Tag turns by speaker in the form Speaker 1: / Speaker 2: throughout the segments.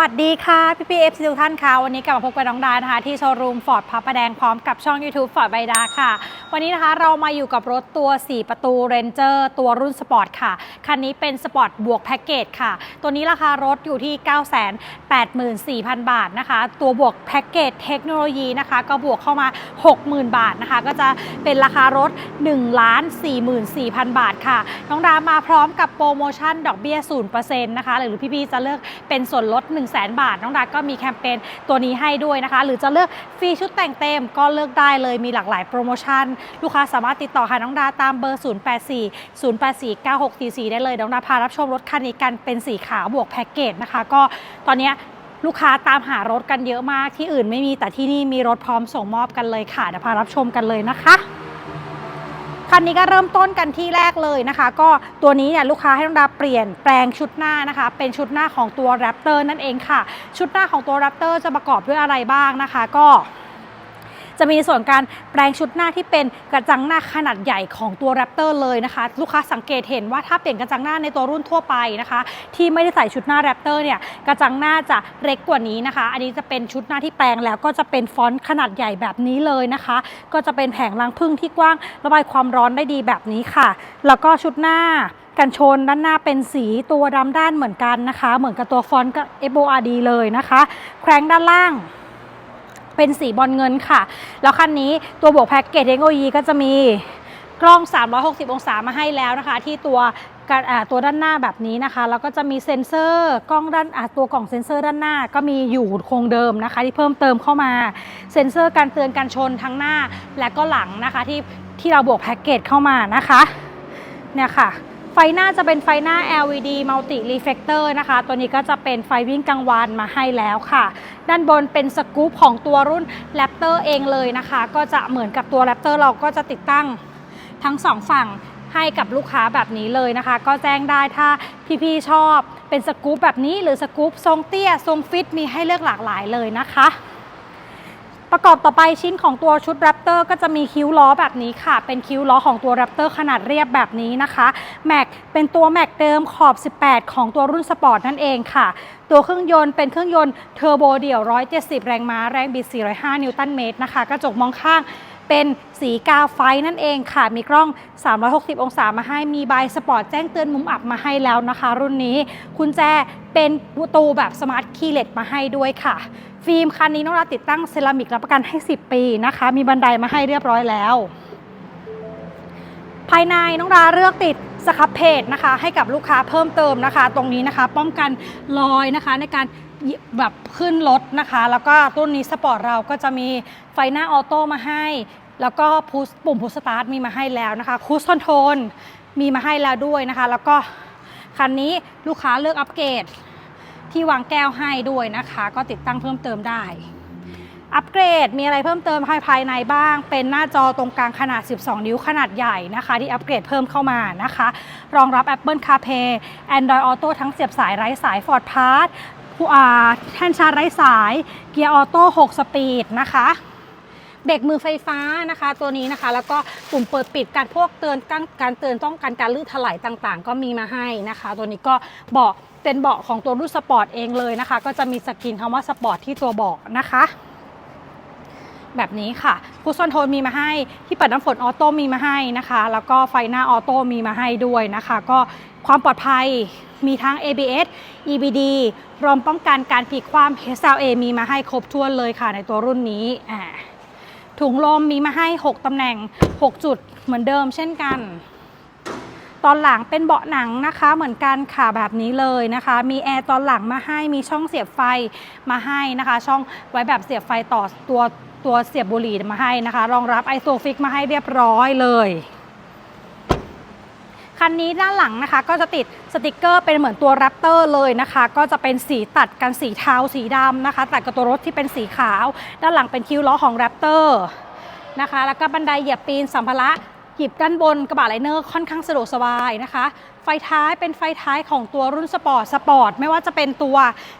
Speaker 1: วัสดีค่ะ พี่พีเอฟซีทุกท่านค่ะ วันนี้กลับมาพบกับน้องดานะคะ ที่โชว์รูมฟอร์ดพระประแดงพร้อมกับช่อง YouTube ฟอร์ดใบดาค่ะ วันนี้นะคะเรามาอยู่กับรถตัว 4 ประตู Ranger ตัวรุ่นสปอร์ตค่ะ คันนี้เป็นสปอร์ตบวกแพ็กเกจค่ะ ตัวนี้ราคารถอยู่ที่ 984,000 บาทนะคะ ตัวบวกแพ็กเกจเทคโนโลยีนะคะ ก็บวกเข้ามา 60,000 บาทนะคะ ก็จะเป็นราคารถ1,44,000 บาทค่ะ น้องดามาพร้อมกับโปรโมชั่นดอกเบี้ย0%นะคะหรือพี่ๆจะเลือกเป็นส่วนลด1 0 0 0 0 บาท น้องดาก็มีแคมเปญตัวนี้ให้ด้วยนะคะ หรือจะเลือกฟรีชุดแต่งเต็มก็เลือกได้เลยมีหลากหลายโปรโมชั่น ลูกค้าสามารถติดต่อหาน้องดาตามเบอร์ 084 084 9644 ได้เลยน้องดาพารับชมรถคันนี้กันเป็นสีขาวบวกแพ็กเกจนะคะ ก็ตอนนี้ลูกค้าตามหารถกันเยอะมากที่อื่นไม่มีแต่ที่นี่มีรถพร้อมส่งมอบกันเลยค่ะเดี๋ยวพารับชมกันเลยนะคะ คันนี้ก็เริ่มต้นกันที่แรกเลยนะคะ ก็ตัวนี้เนี่ยลูกค้าให้น้องดาเปลี่ยนแปลงชุดหน้านะคะ เป็นชุดหน้าของตัว Raptor นั่นเองค่ะ ชุดหน้าของตัว Raptor จะประกอบด้วยอะไรบ้างนะคะ ก็ จะมีส่วนการแปลงชุดหน้าที่เป็นกระจังหน้าขนาดใหญ่ของตัว Raptor เลยนะคะ ลูกค้าสังเกตเห็นว่าถ้าเปลี่ยนกระจังหน้าในตัวรุ่นทั่วไปนะคะ ที่ไม่ได้ใส่ชุดหน้า Raptor เนี่ยกระจังหน้าจะเล็กกว่านี้นะคะ อันนี้จะเป็นชุดหน้าที่แปลงแล้วก็จะเป็นฟอนต์ขนาดใหญ่แบบนี้เลยนะคะ ก็จะเป็นแผงรังพึ่งที่กว้างระบายความร้อนได้ดีแบบนี้ค่ะ แล้วก็ชุดหน้ากันชนด้านหน้าเป็นสีตัวดำด้านเหมือนกันนะคะ เหมือนกับตัวฟอนต์กับ FORD เลยนะคะ แครงด้านล่าง เป็นสีบอลเงินค่ะ แล้วคันนี้ตัวบวกแพ็กเกจเทคโนโลยีก็จะมีกล้อง 360 องศามาให้แล้วนะคะ ที่ตัวตัวด้านหน้าแบบนี้นะคะ แล้วก็จะมีเซ็นเซอร์กล้องด้านตัวกล่องเซ็นเซอร์ด้านหน้าก็มีอยู่คงเดิมนะคะ ที่เพิ่มเติมเข้ามาเซ็นเซอร์การเตือนการชนทั้งหน้าและก็หลังนะคะที่ที่เราบวกแพ็กเกจเข้ามานะคะเนี่ยค่ะ ไฟหน้าจะเป็นไฟหน้า LED Multi Reflector นะคะ ตัวนี้ก็จะเป็นไฟวิ่งกลางวันมาให้แล้วค่ะ ด้านบนเป็นสกู๊ปของตัวรุ่น Raptor เองเลยนะคะ ก็จะเหมือนกับตัว Raptor เราก็จะติดตั้งทั้งสองฝั่งให้กับลูกค้าแบบนี้เลยนะคะ ก็แจ้งได้ถ้าพี่ๆชอบเป็นสกู๊ปแบบนี้หรือสกู๊ปทรงเตี้ย ทรงฟิตมีให้เลือกหลากหลายเลยนะคะ ประกอบต่อไปชิ้นของตัวชุด Raptor ก็จะมีคิ้วล้อแบบนี้ค่ะ เป็นคิ้วล้อของตัว Raptor ขนาดเรียบแบบนี้นะคะแม็กเป็นตัวแม็กเดิมขอบ 18 ของตัวรุ่นสปอร์ตนั่นเองค่ะ ตัวเครื่องยนต์เป็นเครื่องยนต์เทอร์โบเดี่ยว 170 แรงม้าแรงบิด 405 นิวตันเมตรนะคะ กระจกมองข้างเป็นสีกาไฟนั่นเองค่ะ มีกล้อง 360 องศามาให้ มีใบสปอร์ตแจ้งเตือนมุมอับมาให้แล้วนะคะ รุ่นนี้ คุณแจเป็นประตูแบบสมาร์ทคีย์เลสมาให้ด้วยค่ะ ฟิล์มคันนี้น้องราติดตั้งเซรามิกรับประกันให้ 10 ปีนะคะ มีบันไดมาให้เรียบร้อยแล้ว ภายในน้องราเลือกติดสครับเพจนะคะ ให้กับลูกค้าเพิ่มเติมนะคะ ตรงนี้นะคะป้องกันรอยนะคะในการแบบขึ้นรถนะคะ แล้วก็ต้นนี้สปอร์ตเราก็จะมีไฟหน้าออโต้มาให้ แล้วก็พุชปุ่มพุชสตาร์ทมีมาให้แล้วนะคะคูสคอนโทรลมีมาให้แล้วด้วยนะคะ แล้วก็คันนี้ลูกค้าเลือกอัปเกรด ที่วางแก้วให้ด้วยนะคะ ก็ติดตั้งเพิ่มเติมได้ อัปเกรดมีอะไรเพิ่มเติมภายภายในบ้าง เป็นหน้าจอตรงกลางขนาด 12 นิ้วขนาดใหญ่นะคะ ที่อัปเกรดเพิ่มเข้ามานะคะ รองรับ Apple CarPlay Android Auto ทั้งเสียบสายไร้สาย Ford Pass ผู้อาแท่นชาร์จไร้สาย เกียร์ออโต้ 6 สปีดนะคะ เบรกมือไฟฟ้านะคะ ตัวนี้นะคะ แล้วก็ปุ่มเปิดปิดการพวกเตือนการการเตือนต้องการการลื่นถลายต่างๆ ก็มีมาให้นะคะ ตัวนี้ก็เบาะเป็นเบาะของตัวรุ่นสปอร์ตเองเลยนะคะ ก็จะมีสกรีนคำว่าสปอร์ตที่ตัวเบาะนะคะแบบนี้ค่ะคูซอนโทนมีมาให้ ที่ปัดน้ำฝนออโต้มีมาให้นะคะ แล้วก็ไฟหน้าออโต้มีมาให้ด้วยนะคะ ก็ความปลอดภัยมีทั้ง ABS EBD รวมป้องกันการพลิกคว่ำ HLA มีมาให้ครบถ้วนเลยค่ะในตัวรุ่นนี้อ่า ถุงลมมีมาให้ 6ตำแหน่ง 6 จุดเหมือนเดิมเช่นกัน ตอนหลังเป็นเบาะหนังนะคะ เหมือนกันค่ะแบบนี้เลยนะคะ มีแอร์ตอนหลังมาให้มีช่องเสียบไฟมาให้นะคะ ช่องไว้แบบเสียบไฟต่อตัวตัวเสียบบุหรี่มาให้นะคะ รองรับไอโซฟิกมาให้เรียบร้อยเลย คันนี้ด้านหลังนะคะ ก็จะติดสติกเกอร์เป็นเหมือนตัวแรปเตอร์เลยนะคะ ก็จะเป็นสีตัดกันสีเทาสีดำนะคะตัดกับตัวรถที่เป็นสีขาว ด้านหลังเป็นคิ้วล้อของแรปเตอร์นะคะ แล้วก็บันไดเหยียบปีนสัมภาระหยิบด้านบนกระบะไลเนอร์ค่อนข้างสะดวกสบายนะคะ ไฟท้ายเป็นไฟท้ายของตัวรุ่นสปอร์ตสปอร์ตไม่ว่าจะเป็นตัว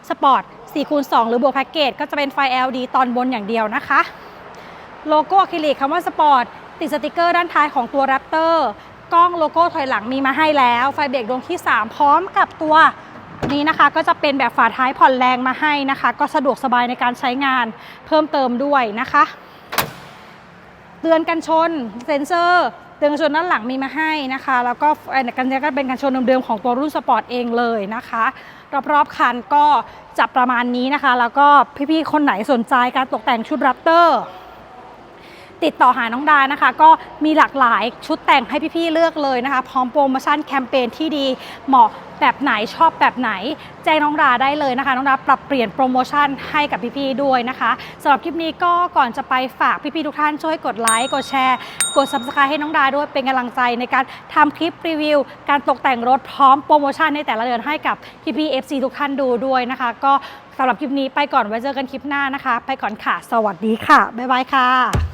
Speaker 1: สปอร์ต4คูณ2หรือบวกแพ็กเกจก็จะเป็นไฟ LED ตอนบนอย่างเดียวนะคะ โลโก้อะคริลิกคำว่าสปอร์ตติดสติกเกอร์ด้านท้ายของตัวแรปเตอร์ กล้องโลโก้ถอยหลังมีมาให้แล้ว ไฟเบรกดวงที่ 3 พร้อมกับตัวนี้นะคะก็จะเป็นแบบฝาท้ายผ่อนแรงมาให้นะคะ ก็สะดวกสบายในการใช้งานเพิ่มเติมด้วยนะคะ เตือนกันชนเซ็นเซอร์ เตือนกันชนด้านหลังมีมาให้นะคะ แล้วก็ไอ้กันนี้ก็เป็นกันชนเดิมๆของตัวรุ่นสปอร์ตเองเลยนะคะรอบๆคันก็จะประมาณนี้นะคะ แล้วก็พี่ๆคนไหนสนใจการตกแต่งชุดรัปเตอร์ ติดต่อหาน้องดานะคะ ก็มีหลากหลายชุดแต่งให้พี่ๆเลือกเลยนะคะ พร้อมโปรโมชั่นแคมเปญที่ดีเหมาะแบบไหนชอบแบบไหน แจ้งน้องดาได้เลยนะคะ น้องดาปรับเปลี่ยนโปรโมชั่นให้กับพี่ๆด้วยนะคะสำหรับคลิปนี้ก็ก่อนจะไปฝากพี่ๆทุกท่านช่วยกดไลค์กดแชร์ กด subscribe ให้น้องดาด้วยเป็นกำลังใจในการทำคลิปรีวิว การตกแต่งรถพร้อมโปรโมชั่นในแต่ละเดือนให้กับพี่ๆ FC ทุกท่านดูด้วยนะคะ ก็สำหรับคลิปนี้ไปก่อนไว้เจอกันคลิปหน้านะคะ ไปก่อนค่ะ สวัสดีค่ะบ๊ายบายค่ะ